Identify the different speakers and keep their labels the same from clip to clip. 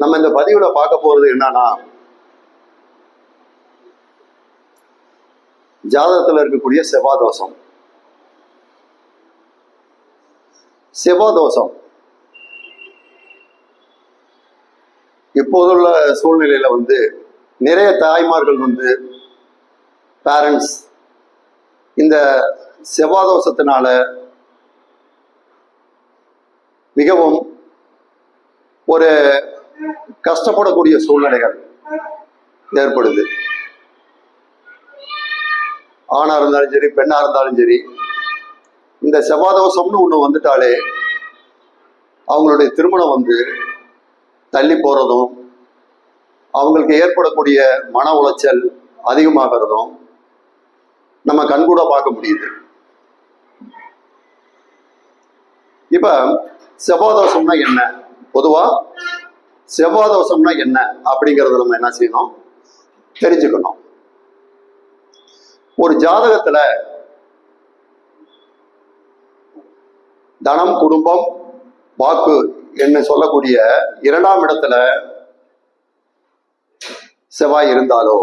Speaker 1: நம்ம இந்த பதிவுல பார்க்க போறது என்னன்னா ஜாதகத்துல இருக்கக்கூடிய செவ்வாதோஷம். செவ்வாதோஷம். இப்போதுள்ள சூழ்நிலையில வந்து நிறைய தாய்மார்கள் வந்து பேரண்ட்ஸ் இந்த செவ்வாதோஷத்தினால மிகவும் ஒரு கஷ்டப்படக்கூடிய சூழ்நிலைகள் ஏற்படுது. ஆணா இருந்தாலும் சரி பெண்ணா இருந்தாலும் சரி இந்த செவ்வாதோஷம்னு ஒன்று வந்துட்டாலே அவங்களுடைய திருமணம் வந்து தள்ளி போறதும் அவங்களுக்கு ஏற்படக்கூடிய மன உளைச்சல் அதிகமாகிறதும் நம்ம கண்கூட பார்க்க முடியுது. இப்ப செவ்வாதோஷம்னா என்ன? பொதுவா செவ்வாதோஷம்னா என்ன அப்படிங்கிறத நம்ம என்ன செய்யணும்? தெரிஞ்சுக்கணும். ஒரு ஜாதகத்துல தனம் குடும்பம் வாக்கு என்று சொல்லக்கூடிய இரண்டாம் இடத்துல செவ்வாய் இருந்தாலோ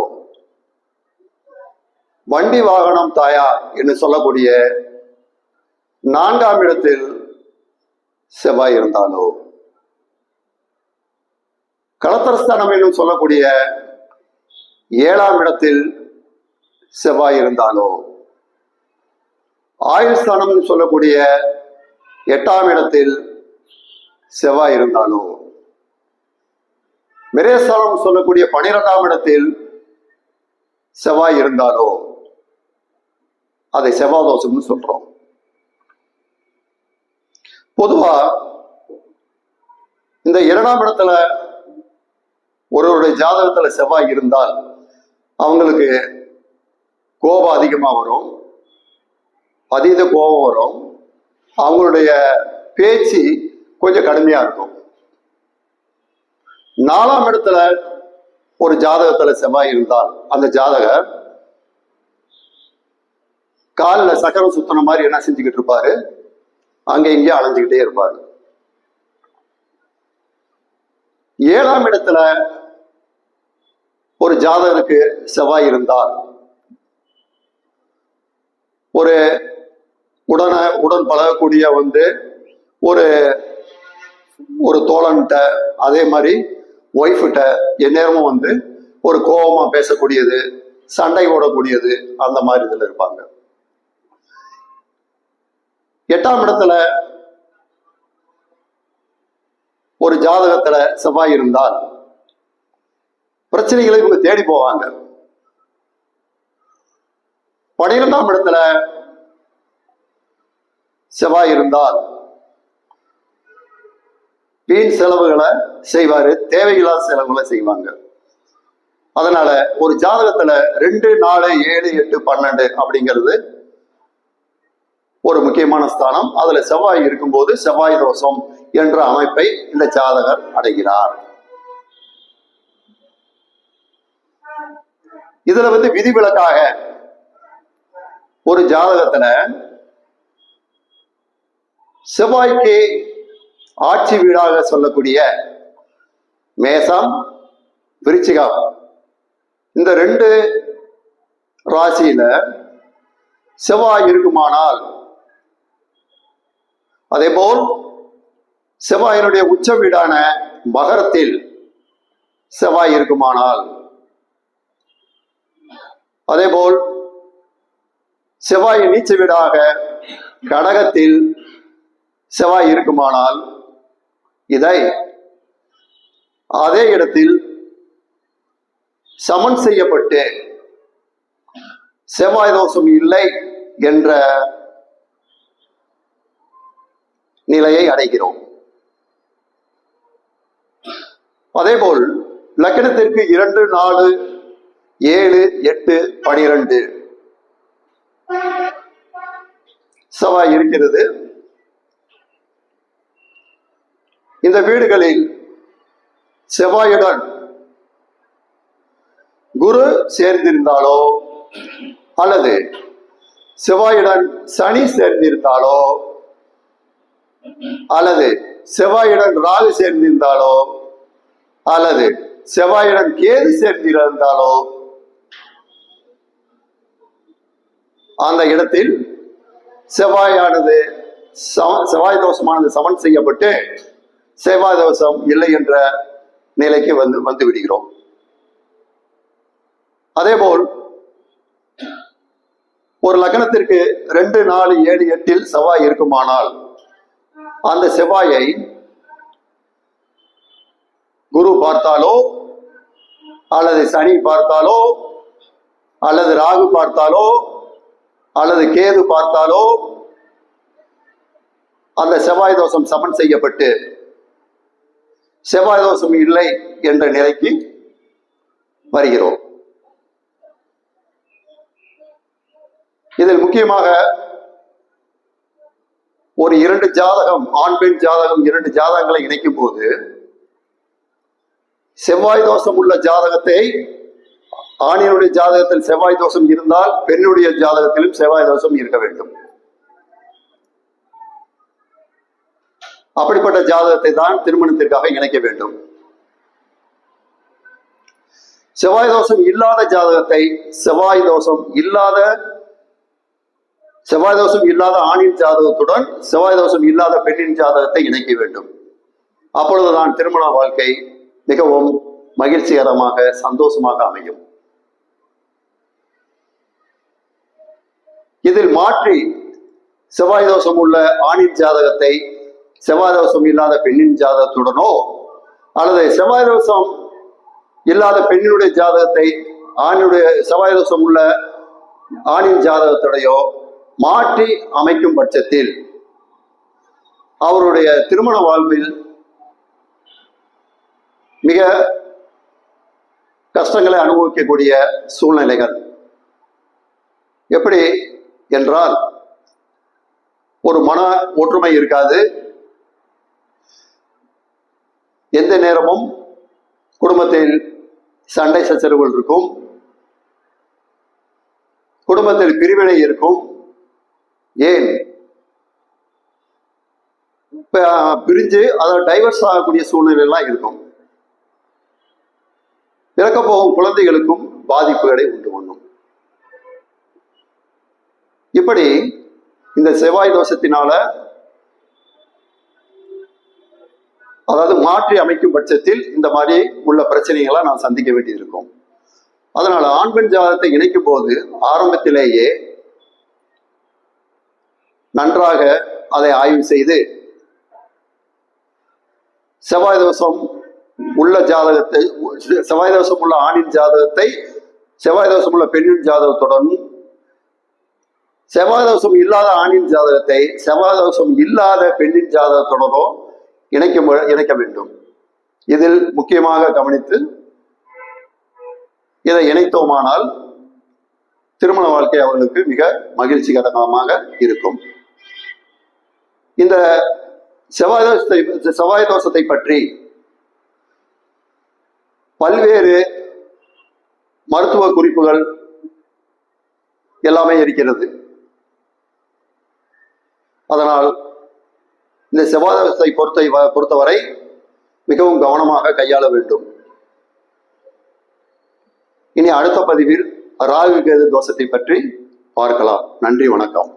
Speaker 1: வண்டி வாகனம் தாயார் என்று சொல்லக்கூடிய நான்காம் இடத்தில் செவ்வாய் இருந்தாலோ களத்திரஸ்தானம் என்னும் சொல்லக்கூடிய ஏழாம் இடத்தில் செவ்வாய் இருந்தாலோ? ஆயுள் ஸ்தானம் சொல்லக்கூடிய எட்டாம் இடத்தில் செவ்வாய் இருந்தாலோ? மிரேஸ்தானம் சொல்லக்கூடிய பனிரெண்டாம் இடத்தில் செவ்வாய் இருந்தாலோ? அதை செவ்வாதோஷம்னு சொல்றோம். பொதுவா இந்த இரண்டாம் இடத்துல ஒருவருடைய ஜாதகத்துல செவ்வாய் இருந்தால் அவங்களுக்கு கோபம் அதிகமா வரும். அதீத கோபம் வரும். அவங்களுடைய பேச்சு கொஞ்சம் கடுமையா இருக்கும். நாலாம் இடத்துல ஒரு ஜாதகத்துல செவ்வாய் இருந்தால் அந்த ஜாதகர் காலில் சக்கரம் சுத்தின மாதிரி என்ன செஞ்சுக்கிட்டு இருப்பாரு? அங்க இங்கே அலைஞ்சுக்கிட்டே இருப்பாரு. ஏழாம் இடத்துல ஒரு ஜாதகனுக்கு செவ்வாய் இருந்தால் ஒரு உடன உடன் பழகக்கூடிய வந்து ஒரு ஒரு தோழன்கிட்ட அதே மாதிரி ஒய்ஃப்கிட்ட எந்நேரமும் வந்து ஒரு கோபமாக பேசக்கூடியது சண்டை ஓடக்கூடியது அந்த மாதிரி இதுல இருப்பாங்க. எட்டாம் இடத்துல ஒரு ஜாதகத்துல செவ்வாய் இருந்தால் பிரச்சனைகளை இவங்க தேடி போவாங்க. பனிரெண்டாம் இடத்துல செவ்வாய் இருந்தால் வீண் செலவுகளை செய்வாரு தேவையில்லாத செலவுகளை செய்வாங்க. அதனால ஒரு ஜாதகத்துல ரெண்டு நாலு ஏழு எட்டு பன்னெண்டு அப்படிங்கிறது ஒரு முக்கியமான ஸ்தானம். அதுல செவ்வாய் இருக்கும்போது செவ்வாய் தோஷம் என்ற அமைப்பை இந்த ஜாதகர் அடைகிறார். இதுல வந்து விதிவிலக்காக ஒரு ஜாதகத்துல செவ்வாய்க்கு ஆட்சி வீடாக சொல்லக்கூடிய மேசம் விருச்சிகம் இந்த ரெண்டு ராசியில செவ்வாய் இருக்குமானால் அதே போல் செவ்வாயினுடைய உச்ச வீடான மகரத்தில் செவ்வாய் இருக்குமானால் அதே போல் செவ்வாய் நீச்ச வீடாக கடகத்தில் செவ்வாய் இருக்குமானால் இதை அதே இடத்தில் சமன் செய்யப்பட்டு செவ்வாய் தோஷம் இல்லை என்ற நிலையை அடைகிறோம். அதேபோல் லக்கணத்திற்கு இரண்டு நாலு ஏழு எட்டு பனிரெண்டு. செவ்வாய் இருக்கிறது. இந்த வீடுகளில் செவ்வாயுடன் குரு சேர்ந்திருந்தாலோ அல்லது செவ்வாயுடன் சனி சேர்ந்திருந்தாலோ அல்லது செவ்வாயுடன் ராகு சேர்ந்திருந்தாலோ அல்லது செவ்வாயுடன் கேது சேர்ந்திருந்தாலோ அந்த இடத்தில் செவ்வாயானது செவ்வாய் தோஷமானது சமன் செய்யப்பட்டு செவ்வாய் தோஷம் இல்லை என்ற நிலைக்கு வந்து வந்து விடுகிறோம். அதேபோல் ஒரு லக்னத்திற்கு ரெண்டு நாலு ஏழு எட்டில் செவ்வாய் இருக்குமானால் அந்த செவ்வாயை குரு பார்த்தாலோ அல்லது சனி பார்த்தாலோ அல்லது ராகு பார்த்தாலோ அல்லது கேது பார்த்தாலோ அந்த செவ்வாய் தோஷம் சமன் செய்யப்பட்டு செவ்வாய் தோஷம் இல்லை என்ற நிலைக்கு வருகிறோம். இதில் முக்கியமாக ஒரு இரண்டு ஜாதகம் ஆண் பெண் ஜாதகம் இரண்டு ஜாதகங்களை இணைக்கும் போது செவ்வாய் தோஷம் உள்ள ஜாதகத்தை ஆணினுடைய ஜாதகத்தில் செவ்வாய் தோஷம் இருந்தால் பெண்ணுடைய ஜாதகத்திலும் செவ்வாய் தோஷம் இருக்க வேண்டும். அப்படிப்பட்ட ஜாதகத்தை தான் திருமணத்திற்காக இணைக்க வேண்டும். செவ்வாய் தோஷம் இல்லாத ஜாதகத்தை செவ்வாய் தோஷம் இல்லாத செவ்வாய் தோஷம் இல்லாத ஆணின் ஜாதகத்துடன் செவ்வாய் தோஷம் இல்லாத பெண்ணின் ஜாதகத்தை இணைக்க வேண்டும். அப்பொழுதுதான் திருமண வாழ்க்கை மிகவும் மகிழ்ச்சிகரமாக சந்தோஷமாக அமையும். இதில் மாற்றி செவ்வாய் தோஷம் உள்ள ஆணின் ஜாதகத்தை செவ்வாய் தோஷம் இல்லாத பெண்ணின் ஜாதகத்துடனோ அல்லது செவ்வாய் தோஷம் இல்லாத பெண்ணினுடைய ஜாதகத்தை ஆணுடைய செவ்வாய் தோஷம் உள்ள ஆணின் ஜாதகத்துடையோ மாற்றி அமைக்கும் பட்சத்தில் அவருடைய திருமண வாழ்வில் மிக கஷ்டங்களை அனுபவிக்கக்கூடிய சூழ்நிலைகள். எப்படி என்றால் ஒரு மன ஒற்றுமை இருக்காது. எந்த நேரமும் குடும்பத்தில் சண்டை சச்சரவுகள் இருக்கும். குடும்பத்தில் பிரிவினை இருக்கும். ஏன்? பிரிஞ்சு அதை டைவர்ஸ் ஆகக்கூடிய சூழ்நிலை எல்லாம் இருக்கும். இறக்க போகும் குழந்தைகளுக்கும் பாதிப்புகளை உண்டு பண்ணும். இப்படி இந்த செவ்வாய் தோஷத்தினால அதாவது மாற்றி அமைக்கும் பட்சத்தில் இந்த மாதிரி உள்ள பிரச்சனைகளை நான் சந்திக்க வேண்டியிருக்கும். அதனால ஆண் பெண் ஜாதகத்தை இணைக்கும் போது ஆரம்பத்திலேயே நன்றாக அதை ஆய்வு செய்து செவ்வாய் தோஷம் உள்ள ஜாதகத்தை செவ்வாய் தோஷம் உள்ள ஆணின் ஜாதகத்தை செவ்வாய் தோஷம் உள்ள பெண்ணின் ஜாதகத்துடன் செவ்வாய் தோஷம் இல்லாத ஆணின் ஜாதகத்தை செவ்வாய் தோஷம் இல்லாத பெண்ணின் ஜாதகத்துடனோ இணைக்க இணைக்க வேண்டும். இதில் முக்கியமாக கவனித்து இதை இணைத்தோமானால் திருமண வாழ்க்கை அவர்களுக்கு மிக மகிழ்ச்சிகரமாக இருக்கும். இந்த செவ்வாய் தோஷத்தை செவ்வாய் தோஷத்தை பற்றி பல்வேறு மருத்துவ குறிப்புகள் எல்லாமே இருக்கிறது. அதனால் இந்த செவ்வாதத்தை பொறுத்த பொறுத்தவரை மிகவும் கவனமாக கையாள வேண்டும். இனி அடுத்த பதிவில் ராகு கேது தோஷத்தை பற்றி பார்க்கலாம். நன்றி வணக்கம்.